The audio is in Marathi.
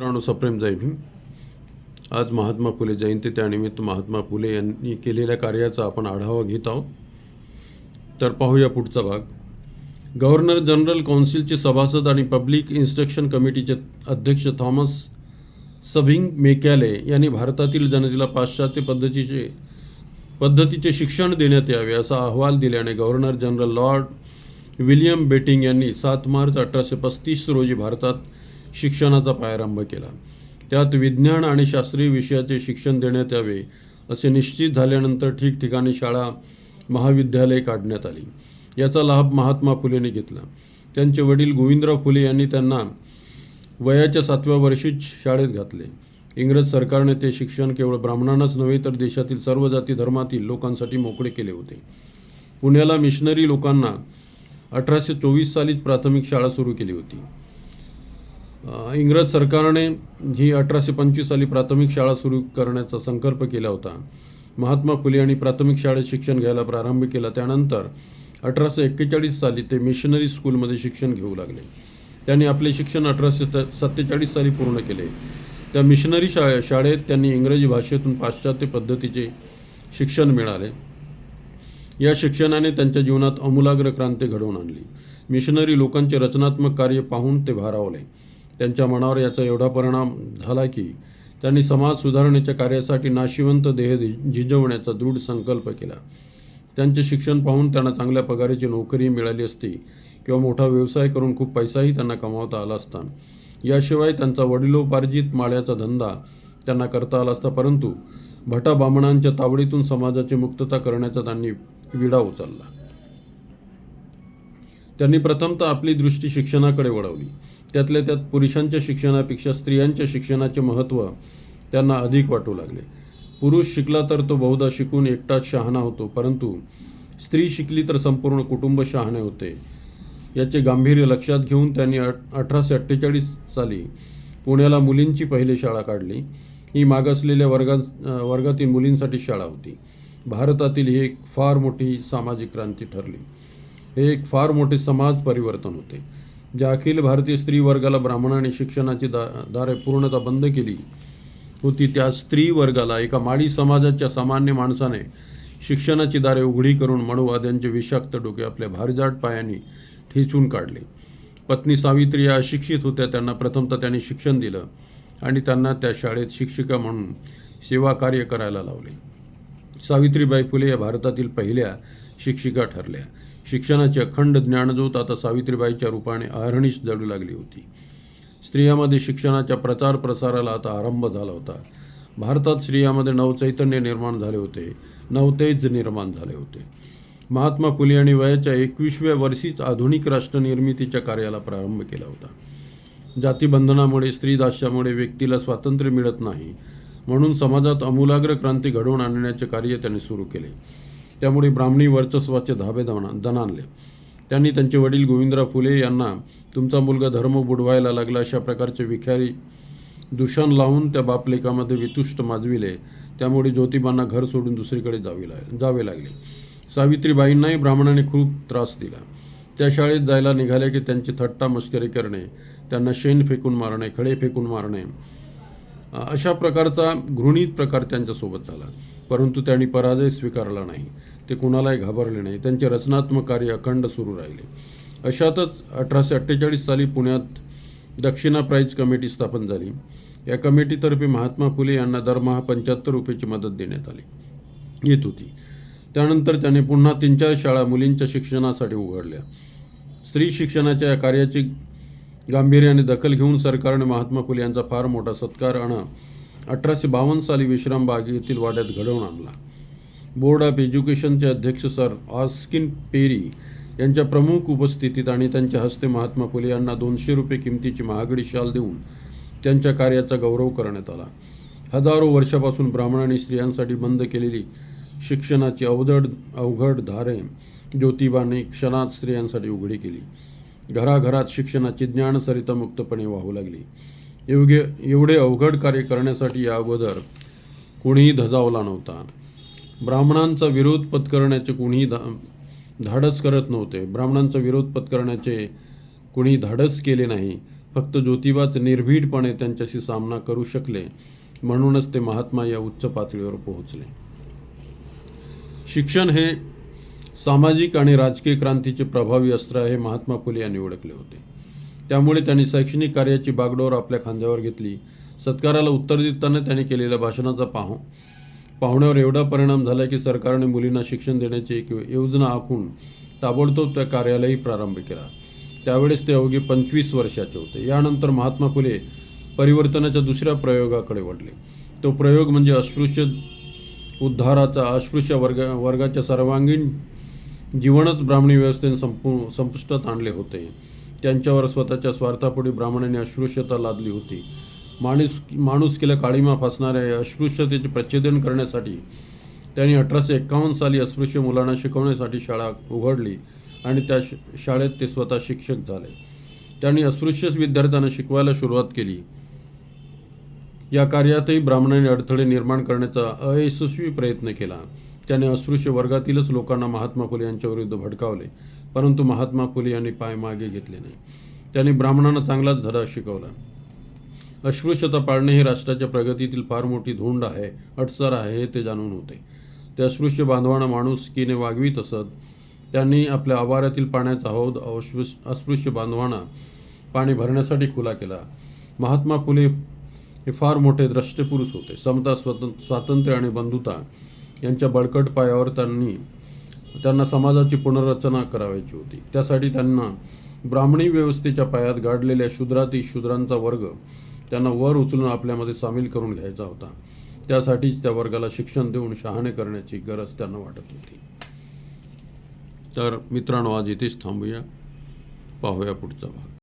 मित्रांनो सप्रेम जय भीम. आज महात्मा फुले जयंती त्यानिमित्त महात्मा फुले यांनी केलेल्या कार्याचा आपण आढावा घेत आहोत. तर पाहूया पुढचा भाग. गव्हर्नर जनरल कौन्सिलचे सभासद आणि पब्लिक इन्स्ट्रक्शन कमिटीचे अध्यक्ष थॉमस सभिंग मेक्याले यांनी भारतातील जनतेला पाश्चात्य पद्धतीचे पद्धतीचे शिक्षण देण्यात यावे असा अहवाल दिल्याने governor general lord William Bentinck यांनी सात मार्च अठराशे पस्तीस रोजी भारतात शिक्षणाचा पायारंभ केला. त्यात विज्ञान आणि शास्त्रीय विषयाचे शिक्षण देण्यात यावे असे निश्चित झाल्यानंतर ठिकठिकाणी शाळा महाविद्यालये काढण्यात आली. याचा लाभ महात्मा फुलेने घेतला. त्यांचे वडील गोविंदराव फुले यांनी त्यांना वयाच्या सातव्या वर्षीच शाळेत घातले. इंग्रज सरकारने ते शिक्षण केवळ ब्राह्मणांनाच नव्हे तर देशातील सर्व जाती धर्मातील लोकांसाठी मोकळे केले होते. पुण्याला मिशनरी लोकांना अठराशे चोवीस सालीच प्राथमिक शाळा सुरू केली होती. इंग्रज सरकारने ही अठराशे पंचवीस साली प्राथमिक शाळा सुरू करण्याचा संकल्प केला होता. महात्मा फुले यांनी प्राथमिक शाळेत शिक्षण घ्यायला प्रारंभ केला. त्यानंतर अठराशे एक्केचाळीस साली ते मिशनरी स्कूलमध्ये शिक्षण घेऊ लागले. त्यांनी आपले शिक्षण अठराशे सत्तेचाळीस साली पूर्ण केले. त्या मिशनरी शाळे शाळेत त्यांनी इंग्रजी भाषेतून पाश्चात्य पद्धतीचे शिक्षण मिळाले. या शिक्षणाने त्यांच्या जीवनात अमूलाग्र क्रांती घडवून आणली. मिशनरी लोकांचे रचनात्मक कार्य पाहून ते भारावले. त्यांच्या मनावर याचा एवढा परिणाम झाला की त्यांनी समाज सुधारणेच्या कार्यासाठी नाशिवंत देह झिजवण्याचा दृढ संकल्प केला. त्यांचे शिक्षण पाहून त्यांना चांगल्या पगाराची नोकरी मिळाली असती किंवा मोठा व्यवसाय करून खूप पैसाही त्यांना कमावता आला असता. याशिवाय त्यांचा वडिलोपार्जित माळ्याचा धंदा त्यांना करता आला असता परंतु भटा बामणांच्या तावडीतून समाजाची मुक्तता करण्याचा त्यांनी विडा उचलला. त्यांनी प्रथमतः आपली दृष्टी शिक्षणाकडे वळवली. त्यातल्या त्यात पुरुषांच्या शिक्षणापेक्षा स्त्रियांच्या शिक्षणाचे महत्त्व त्यांना अधिक वाटू लागले. पुरुष शिकला तर तो बहुधा शिकून एकटाच शहाणा होतो परंतु स्त्री शिकली तर संपूर्ण कुटुंब शहाणे होते. याचे गांभीर्य लक्षात घेऊन त्यांनी अठ अठराशे अठ्ठेचाळीस साली पुण्याला मुलींची पहिली शाळा काढली. ही मागासलेल्या वर्गा वर्गातील मुलींसाठी शाळा होती. भारतातील ही एक फार मोठी सामाजिक क्रांती ठरली. हे एक फार मोठे समाज परिवर्तन होते. ज्या अखिल भारतीय स्त्री वर्गाला ब्राह्मणाने शिक्षणाची दा दारे पूर्णतः बंद केली होती त्या स्त्री वर्गाला एका माळी समाजाच्या सामान्य माणसाने शिक्षणाची दारे उघडी करून मनुवाद्यांचे विषाक्त डोके आपल्या भारजाट पायांनी ठेचून काढले. पत्नी सावित्री या अशिक्षित होत्या त्यांना प्रथमतः त्यांनी शिक्षण दिलं आणि त्यांना त्या शाळेत शिक्षिका म्हणून सेवा कार्य करायला लावले. सावित्रीबाई फुले या भारतातील पहिल्या शिक्षिका ठरल्या. शिक्षणाची अखंड ज्ञानज्योत आता सावित्रीबाईच्या रूपाने अहर्निश जळू लागली होती. स्त्रियामध्ये शिक्षणाच्या प्रचार प्रसाराला आता आरंभ झाला होता. भारतात स्त्रियामध्ये नवचैतन्य निर्माण झाले होते नवतेज निर्माण झाले होते. महात्मा फुले यांनी वयाच्या एकवीसव्या वर्षीच आधुनिक राष्ट्रनिर्मितीच्या कार्याला प्रारंभ केला होता. जातीबंधनामुळे स्त्रीदास्यामुळे व्यक्तीला स्वातंत्र्य मिळत नाही म्हणून समाजात अमूलाग्र क्रांती घडवून आणण्याचे कार्य त्यांनी सुरू केले. त्यामुळे ब्राह्मणी वर्चस्वाचे धाबे दणा दणानले त्यांनी त्यांचे वडील गोविंदराव फुले यांना तुमचा मुलगा धर्म बुडवायला लागला अशा प्रकारचे विखारी दूषण लावून त्या बापलेकामध्ये वितुष्ट माजविले. त्यामुळे ज्योतिबांना घर सोडून दुसरीकडे जावे लाग जावे लागले. सावित्रीबाईंनाही ब्राह्मणाने खूप त्रास दिला. त्या शाळेत जायला निघाले की त्यांची थट्टा मस्करी करणे त्यांना शेण फेकून मारणे खडे फेकून मारणे. अशा प्रकारचा घृणित प्रकार त्यांच्यासोबत झाला. परंतु त्यांनी पराजय स्वीकारला नाही. ते कुणालाही घाबरले नाही. त्यांचे रचनात्मक कार्य अखंड सुरू राहिले. अशातच अठराशे अठ्ठेचाळीस साली पुण्यात दक्षिणा प्राईज कमिटी स्थापन झाली. या कमिटीतर्फे महात्मा फुले यांना दरमहा पंच्याहत्तर रुपयाची मदत देण्यात आली. येत होती. त्यानंतर त्याने पुन्हा तीन चार शाळा मुलींच्या शिक्षणासाठी उघडल्या. स्त्री शिक्षणाच्या या कार्याची गांभीर्याने दखल घेऊन सरकारने महात्मा फुले यांचा फार मोठा सत्कार आणि अठराशे बावन्न साली विश्रामबाग येथील वाड्यात घडवून आणला. बोर्ड ऑफ एज्युकेशनचे अध्यक्ष सर ऑस्किन पेरी यांच्या प्रमुख उपस्थितीत आणि त्यांच्या हस्ते महात्मा फुले यांना दोनशे रुपये किमतीची महागडी शाल देऊन त्यांच्या कार्याचा गौरव करण्यात आला. हजारो वर्षापासून ब्राह्मणांनी स्त्रियांसाठी बंद केलेली शिक्षणाची अवजड अवघड धारे ज्योतिबाने क्षणात स्त्रियांसाठी उघडी केली. घराघरात शिक्षणाची ज्ञानसरिता मुक्तपणे वाहू लागली. एवढे एवढे अवघड कार्य करण्यासाठी या अगोदर कोणीही धजावला नव्हता. ब्राह्मणांचा विरोध पत्करण्याचे कोणीही धा धाडस करत नव्हते. ब्राह्मणांचा विरोध पत्करण्याचे कोणी धाडस केले नाही. फक्त ज्योतिबाच निर्भीडपणे त्यांच्याशी सामना करू शकले. म्हणूनच ते महात्मा या उच्च पातळीवर पोहोचले. शिक्षण हे सामाजिक आणि राजकीय क्रांतीचे प्रभावी अस्त्र हे महात्मा फुले यांनी ओळखले होते. त्यामुळे त्यांनी शैक्षणिक कार्याची बागडोर आपल्या खांद्यावर घेतली. सत्काराला उत्तर देताना त्यांनी केलेल्या भाषणाचा पाहू पाहुण्यावर एवढा परिणाम झाला की सरकारने मुलींना शिक्षण देण्याची एक योजना आखून ताबडतोब त्या कार्यालाही प्रारंभ केला. त्यावेळेस ते अवघे पंचवीस वर्षाचे होते. यानंतर महात्मा फुले परिवर्तनाच्या दुसऱ्या प्रयोगाकडे वळले. तो प्रयोग म्हणजे अस्पृश्य उद्धाराचा अस्पृश्य वर्ग वर्गाच्या सर्वांगीण जीवनच ब्राह्मणी व्यवस्थेने संपू संपुष्टात आणले होते. त्यांच्यावर स्वतःच्या स्वार्थापुढे ब्राह्मणाने अस्पृश्यता लादली होती. माणूस माणुसकीला काळीमा फासणाऱ्या या अस्पृश्यतेचे प्रच्छेदन करण्यासाठी त्यांनी अठराशे एक्कावन्न साली अस्पृश्य मुलांना शिकवण्यासाठी शाळा उघडली आणि त्या शाळेत ते स्वतः शिक्षक झाले. त्यांनी अस्पृश्य विद्यार्थ्यांना शिकवायला सुरुवात केली. या कार्यातही ब्राह्मणाने अडथळे निर्माण करण्याचा अयशस्वी प्रयत्न केला. त्याने अस्पृश्य वर्गातीलच लोकांना महात्मा फुले यांच्या विरुद्ध भडकावले परंतु महात्मा फुले यांनी पाय मागे घेतले नाही. त्यांनी ब्राह्मणांना चांगलाच धडा शिकवला. अस्पृश्यता पाळणे ही राष्ट्राच्या प्रगतीतील फार मोठी धोंड आहे अडसर आहे हे ते जाणून होते. ते अस्पृश्य बांधवांना माणुसकीने वागवीत असत त्यांनी आपल्या आवारातील पाण्याचा हौद अस्पृश्य अस्पृश्य बांधवांना पाणी भरण्यासाठी खुला केला. महात्मा फुले हे फार मोठे द्रष्टेपुरुष होते. समता स्वतं स्वातंत्र्य आणि बंधुता यांच्या बळकट पायावर त्यांनी त्यांना समाजाची पुनर्रचना करावायची होती. त्यासाठी त्यांना ब्राह्मणी व्यवस्थेच्या पायात गाडलेल्या शूद्राती शूद्रांचा वर्ग त्यांना वर उचलून आपल्यामध्ये सामील करून घ्यायचा होता. त्यासाठीच त्या वर्गाला शिक्षण देऊन शहाणे करण्याची गरज त्यांना वाटत होती. तर मित्रांनो आज इथेच थांबूया. पाहूया पुढचा भाग.